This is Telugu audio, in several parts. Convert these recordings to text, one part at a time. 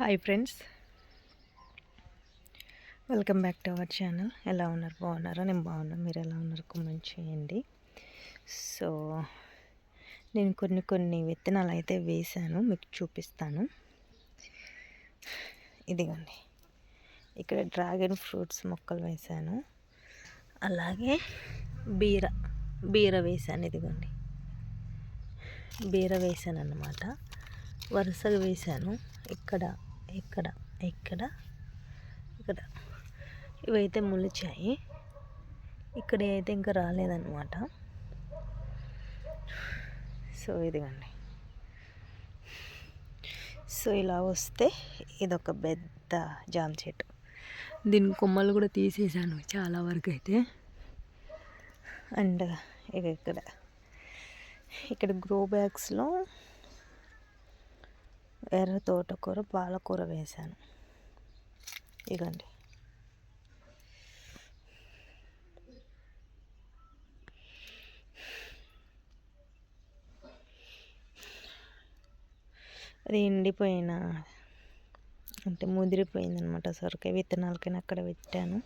Hi friends. Welcome back to our channel. ఎలా ఉన్నారు? బాగున్నారా? నేను బాగున్నాను మీరు ఎలా ఉన్నారు? కామెంట్ చేయండి. సో నేను కొన్ని కొన్ని విత్తనాలు అయితే వేశాను. మీకు చూపిస్తాను. ఇదిగోండి. ఇక్కడ డ్రాగన్ ఫ్రూట్స్ మొక్కలు వేశాను. అలాగే బీర బీర వేశాను. ఇదిగోండి. బీర వేశాను అన్నమాట వరుసగా వేశాను. ఇక్కడ ఇక్కడ ఇక్కడ ఇక్కడ. ఇవైతే ములిచాయి. ఇక్కడ అయితే ఇంకా రాలేదన్నమాట. సో ఇదిగండి. సో ఇలా వస్తే ఇదొక పెద్ద జామ చెట్టు. దీని కొమ్మలు కూడా తీసేసాను చాలా వరకు అయితే. అండ్ ఇక ఇక్కడ ఇక్కడ గ్రో బ్యాగ్స్లో ఎర్ర తోటకూర పాలకూర వేశాను. ఇగండి. అది ఎండిపోయిన అంటే ముదిరిపోయిందనమాట సొరకాయ విత్తనాలకైనా అక్కడ పెట్టాను.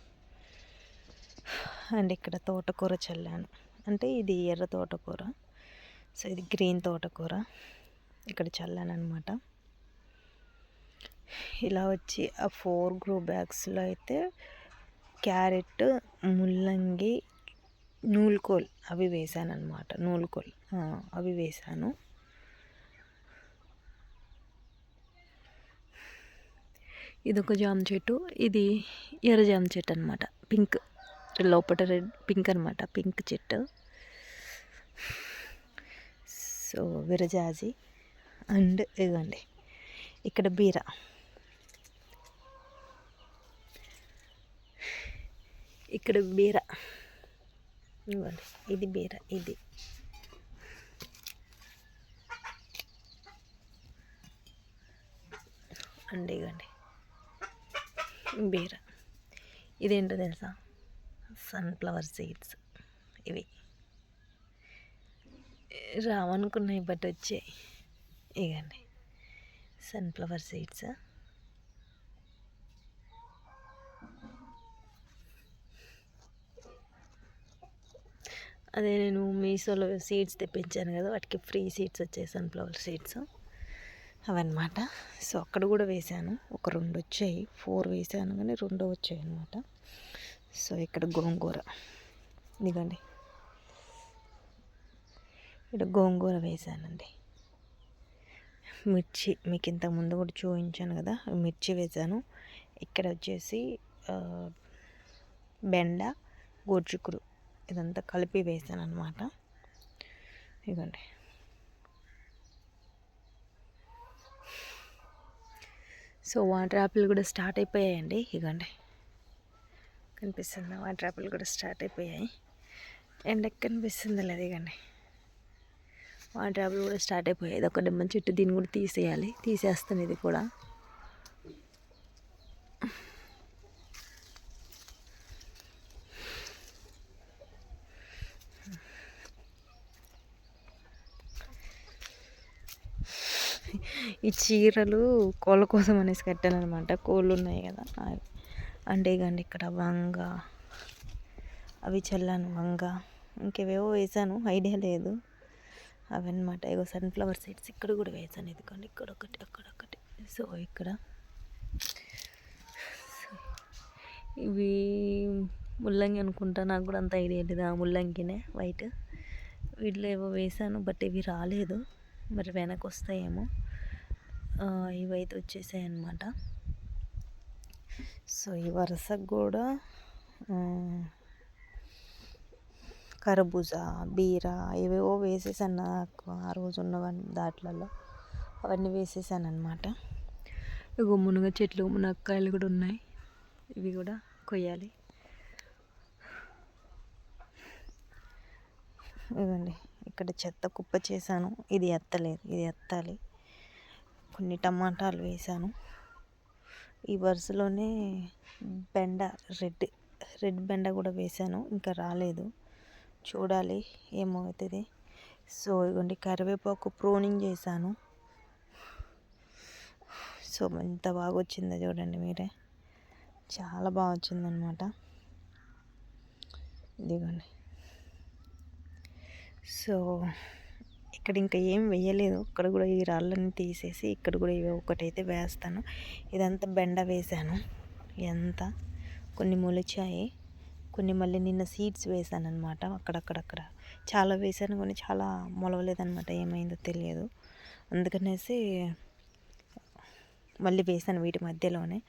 అండ్ ఇక్కడ తోటకూర చల్లాను. అంటే ఇది ఎర్ర తోటకూర. సో ఇది గ్రీన్ తోటకూర. ఇక్కడ చల్లాను అనమాట ఇలా వచ్చి ఆ ఫోర్ గ్రో బ్యాగ్స్లో అయితే క్యారెట్ ముల్లంగి నూలుకోల్ అవి వేసాను అనమాట నూలుకోల్ అవి వేసాను. ఇది ఒక జామ చెట్టు. ఇది ఎర్ర జామ చెట్టు అనమాట పింక్. లోపల రెడ్ పింక్ అనమాట పింక్ చెట్టు. సో విరజాజి. అండ్ ఇదండి ఇక్కడ బీర. ఇక్కడ బీర. ఇది బీర ఇది. అండి ఇవ్వండి. బీర. ఇదేంటో తెలుసా? Sunflower seeds. ఇవి. రావనుకున్నాయి బట్ వచ్చాయి. ఇవ్వండి. Sunflower seeds. అదే నేను మీషోలో సీడ్స్ తెప్పించాను కదా వాటికి ఫ్రీ సీడ్స్ వచ్చాయి సన్ఫ్లవర్ సీడ్స్ అవన్నమాట. సో అక్కడ కూడా వేసాను ఒక రెండు వచ్చాయి ఫోర్ వేసాను కానీ రెండు వచ్చాయి అనమాట సో ఇక్కడ గోంగూర. ఇదిగోండి. ఇక్కడ గోంగూర వేశానండి. మిర్చి మీకు ఇంతకుముందు కూడా చూపించాను కదా మిర్చి వేసాను ఇక్కడ వచ్చేసి బెండ గోడ్చుకుడు ఇదంతా కలిపి వేసాను అనమాట ఇదిగోండి. సో వాటర్ యాపిల్ కూడా స్టార్ట్ అయిపోయాయండి. ఇదిగోండి. కనిపిస్తుంది? వాటర్ యాపిల్ కూడా స్టార్ట్ అయిపోయాయి. ఎండకి కనిపిస్తుంది లేదు. ఇగండి వాటర్ యాపిల్ కూడా స్టార్ట్ అయిపోయాయి. ఇది ఒక డెమ్మని చెట్టు. దీన్ని కూడా తీసేయాలి. తీసేస్తాను ఇది కూడా. ఈ చీరలు కోళ్ళ కోసం అనేసి కట్టాను అనమాట కోళ్ళు ఉన్నాయి కదా అంటే ఇకండి ఇక్కడ వంగ అవి చల్లాను వంగ. ఇంకేవేవో వేసాను ఐడియా లేదు. అవన్నమాట. ఇగో సన్ఫ్లవర్ సీడ్స్ ఇక్కడ కూడా వేసాను. ఇదిగోండి ఇక్కడ ఒకటి అక్కడ ఒకటి. సో ఇక్కడ ఇవి ముల్లంగి అనుకుంటా. నాకు కూడా అంత ఐడియా లేదు ఆ ముల్లంగినే వైట్. వీటిలో ఏవో వేసాను బట్ ఇవి రాలేదు. మరి వెనక్కి వస్తాయేమో ఇవైతే వచ్చేసాయి అన్నమాట సో ఈ వరుసకు కూడా కర్బూజా బీరా ఏవేవో వేసేసాను నాకు ఆ రోజు ఉన్నవన్నీ దాట్లలో. అవన్నీ వేసేసాను అనమాట ఇగో మునగ చెట్లు మునక్కాయలు కూడా ఉన్నాయి. ఇవి కూడా కొయ్యాలి. ఇవ్వండి ఇక్కడ చెత్త కుప్ప చేశాను. ఇది ఎత్తలేదు ఇది ఎత్తాలి. కొన్ని టమాటాలు వేసాను. ఈ వరుసలోనే బెండ రెడ్ రెడ్ బెండ కూడా వేసాను. ఇంకా రాలేదు. చూడాలి ఏమవుతుంది సో ఇవ్వండి కరివేపాకు ప్రోనింగ్ చేశాను. సో ఎంత బాగా వచ్చిందో చూడండి మీరే. చాలా బాగా వచ్చిందనమాట ఇదిగోండి. సో ఇక్కడ ఇంకా ఏం వేయలేదు ఇక్కడ కూడా ఈ రాళ్ళని తీసేసి ఇక్కడ కూడా ఇవి ఒకటైతే వేస్తాను. ఇదంతా బెండ వేసాను. ఎంత? కొన్ని మొలిచాయి కొన్ని మళ్ళీ నిన్న సీడ్స్ వేసాను అనమాట అక్కడక్కడక్కడ. చాలా వేసాను కొన్ని చాలా మొలవలేదనమాట ఏమైందో తెలియదు. అందుకనేసి మళ్ళీ వేసాను వీటి మధ్యలోనే.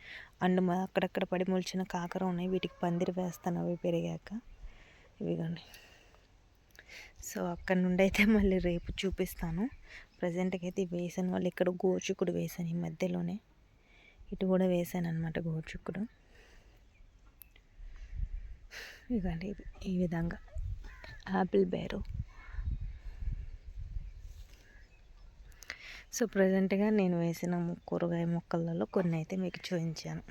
అండ్ అక్కడక్కడ పడి మొలిచిన కాకర ఉన్నాయి. వీటికి పందిరి వేస్తాను అవి పెరిగాక. ఇవిగోండి. సో అక్కడ నుండి అయితే మళ్ళీ రేపు చూపిస్తాను. ప్రజెంట్కి అయితే వేసాను వాళ్ళు ఇక్కడ గోచుకుడు వేసాను ఈ మధ్యలోనే. ఇటు కూడా వేసాను అనమాట గోచుకుడు. ఇవ్వండి ఈ విధంగా. యాపిల్ బేరు. సో ప్రజెంట్గా నేను వేసిన కూరగాయ మొక్కలలో కొన్ని అయితే మీకు చూపించాను.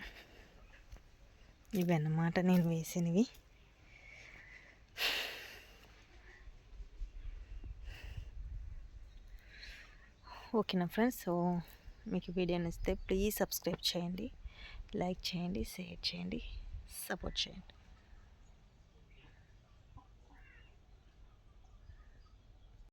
ఇవి అన్నమాట నేను వేసినవి. ఓకేనా ఫ్రెండ్స్. సో మీకు వీడియో నచ్చితే ప్లీజ్ సబ్స్క్రైబ్ చేయండి. లైక్ చేయండి షేర్ చేయండి సపోర్ట్ చేయండి.